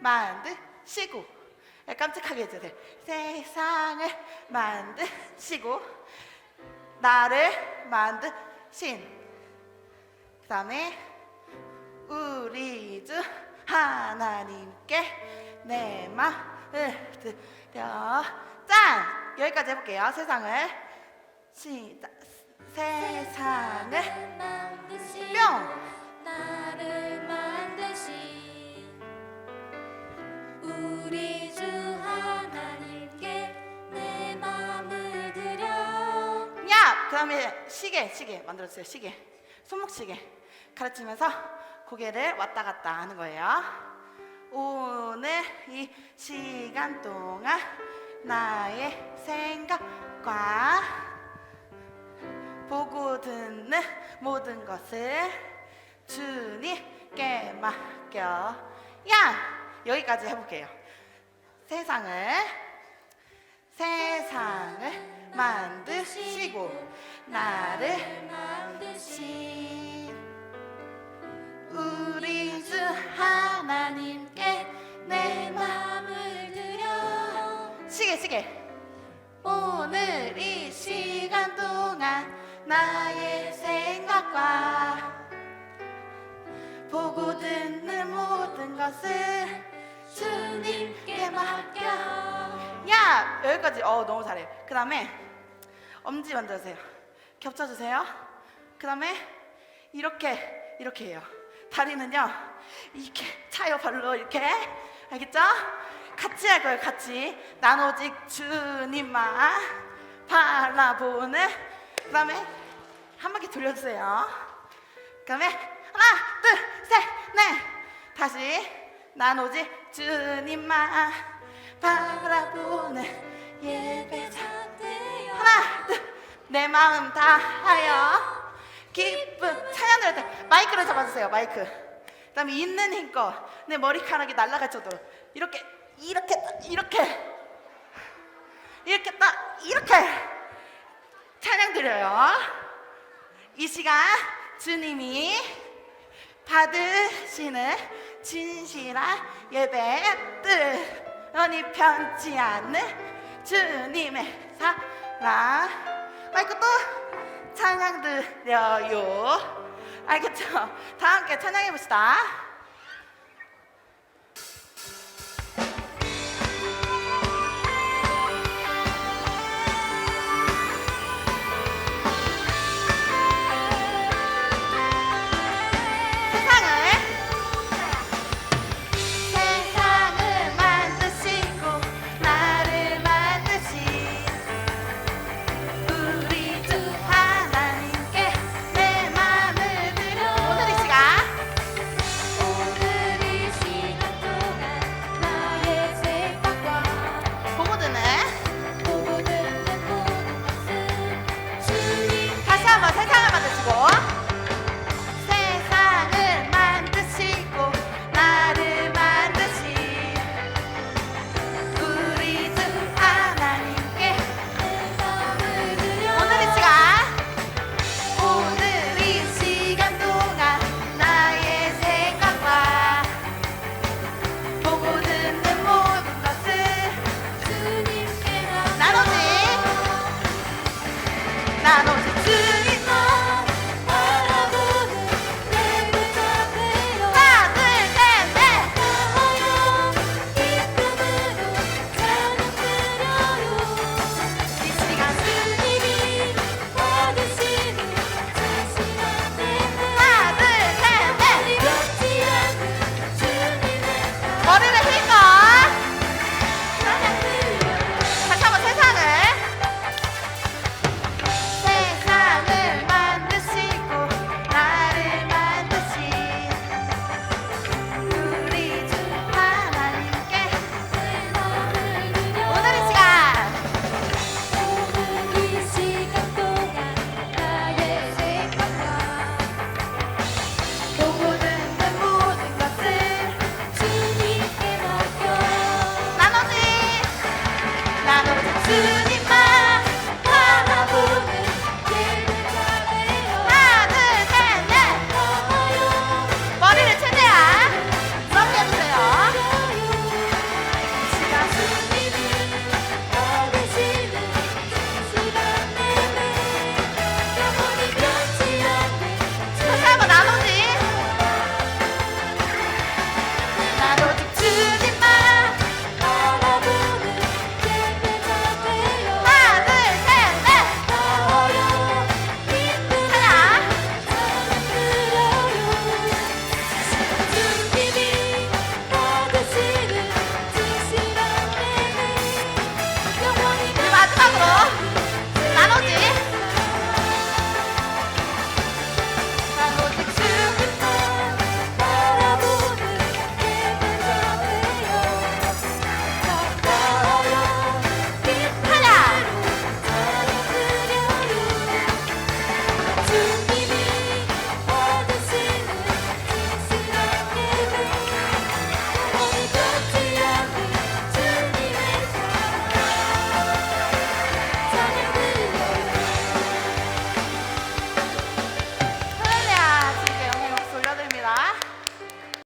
만드시고 깜찍하게 해주세요. 세상을 만드시고 나를 만드신 그 다음에 우리 주 하나님께 내 마음을 드려 짠! 여기까지 해볼게요. 세상을 시작 세상을 뿅! 나를 만드신 우리 주 하나님께 내 마음을 드려 야! 그 다음에 시계, 시계 만들어주세요. 시계. 손목 시계. 가르치면서 고개를 왔다 갔다 하는 거예요. 오늘 이 시간 동안 나의 생각과 보고 듣는 모든 것을 주님께 맡겨. 야! 여기까지 해볼게요. 세상을 세상을 만드시고 나를 만드신 우리 주 하나님께 내 마. 마음을 드려 시계 시계 오늘 이 시간 동안 나의 생각과 보고 듣는 모든 것을 주님께 맡겨. 야 여기까지. 어 너무 잘해. 그 다음에 엄지 만들어주세요. 겹쳐주세요. 그 다음에 이렇게 이렇게 해요. 다리는요 이렇게 차요 발로 이렇게. 알겠죠? 같이 할 거예요 같이. 난 오직 주님만 바라보는 그 다음에 한 바퀴 돌려주세요. 그 다음에 하나 둘셋넷. 다시 난 오직 주님만 바라보는 예배자 되어 하나 둘내 마음 다하여 기쁜 찬양 들을 때 마이크를 잡아주세요 마이크. 그 다음에 있는 힘껏 내 머리카락이 날아갈 정도로 이렇게 이렇게 딱, 이렇게 이렇게 딱 이렇게 찬양 드려요. 이 시간 주님이 받으시는 진실한 예배들 연이 편치 않는 주님의 사랑. 마이크 또 찬양 드려요. 알겠죠? 다 함께 찬양해 봅시다 মনে